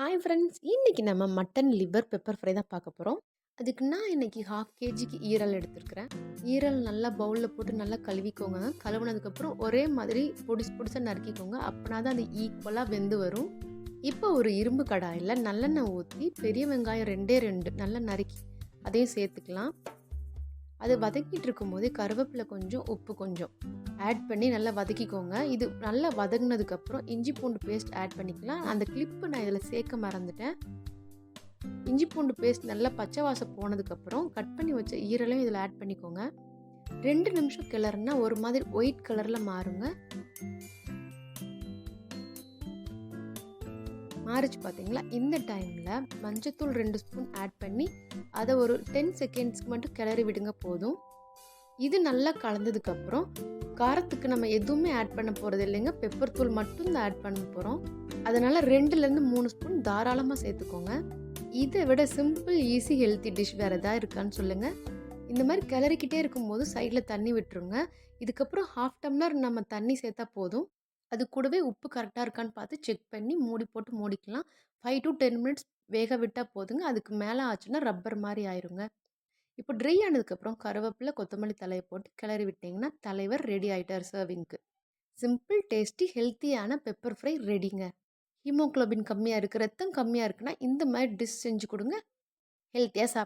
Hi friends இன்றைக்கி நம்ம mutton liver pepper fry தான் பார்க்க போகிறோம் அதுக்கு நான் இன்றைக்கி ஹாஃப் கேஜிக்கு ஈரல் எடுத்துருக்கிறேன். ஈரல் நல்லா பவுலில் போட்டு நல்லா கழுவிக்கோங்க. கழுவுனதுக்கப்புறம் ஒரே மாதிரி பொடிசு பொடிசாக நறுக்கிக்கோங்க. அப்படின்னா தான் அது ஈக்குவலாக வெந்து வரும். இப்போ ஒரு இரும்பு கடாயில் நல்லெண்ணெய் ஊற்றி பெரிய வெங்காயம் ரெண்டே ரெண்டு நல்லா நறுக்கி அதையும் சேர்த்துக்கலாம். அது வதக்கிட்டு இருக்கும்போது கருவேப்பிலை கொஞ்சம் உப்பு கொஞ்சம். ஆட் பண்ணி நல்லா வதக்கிக்கோங்க. இது நல்லா வதங்கினதுக்கப்புறம் இஞ்சி பூண்டு பேஸ்ட் ஆட் பண்ணிக்கலாம். அந்த கிளிப்பு நான் இதில் சேர்க்க மறந்துட்டேன். இஞ்சி பூண்டு பேஸ்ட் நல்லா பச்சை வாசம் போனதுக்கப்புறம் கட் பண்ணி வச்ச ஈரலையும் இதில் ஆட் பண்ணிக்கோங்க. ரெண்டு நிமிஷம் கிளறுனா ஒரு மாதிரி ஒயிட் கலரில் மாறுங்க. மாறிச்சு பார்த்தீங்களா இந்த டைமில் மஞ்சத்தூள் ரெண்டு ஸ்பூன் ஆட் பண்ணி அதை ஒரு டென் செகண்ட்ஸ்க்கு மட்டும் கிளறி விடுங்க போதும். இது நல்லா கலந்ததுக்கப்புறம் காரத்துக்கு நம்ம எதுவுமே ஆட் பண்ண போகிறது இல்லைங்க. பெப்பர் தூள் மட்டும் தான் ஆட் பண்ண போகிறோம் அதனால் ரெண்டுலேருந்து மூணு ஸ்பூன் தாராளமாக சேர்த்துக்கோங்க. இதை விட சிம்பிள் ஈஸி ஹெல்த்தி டிஷ் வேறு எதாவது இருக்கான்னு சொல்லுங்கள் இந்த மாதிரி கிளறிக்கிட்டே இருக்கும்போது சைடில் தண்ணி விட்டுருங்க. இதுக்கப்புறம் ஹாஃப் டம்ளர் நம்ம தண்ணி சேர்த்தா போதும். அது கூடவே உப்பு கரெக்டாக இருக்கான்னு பார்த்து செக் பண்ணி மூடி போட்டு மூடிக்கலாம். ஃபைவ் டு டென் மினிட்ஸ் வேக விட்டால் போதுங்க. அதுக்கு மேலே ஆச்சுன்னா ரப்பர் மாதிரி ஆயிருங்க. இப்போ ட்ரை ஆனதுக்கப்புறம் கருவேப்பிலை கொத்தமல்லி தலையை போட்டு கிளறி விட்டிங்கன்னா தலைவர் ரெடி ஆகிட்டார் சர்விங்க்கு. சிம்பிள் டேஸ்டி ஹெல்த்தியான பெப்பர் ஃப்ரை ரெடிங்க. ஹீமோக்ளோபின் கம்மியாக இருக்குது ரத்தம் கம்மியாக இருக்குன்னா இந்த மாதிரி டிஷ் செஞ்சு கொடுங்க. ஹெல்த்தியாக சாப்பிட்டு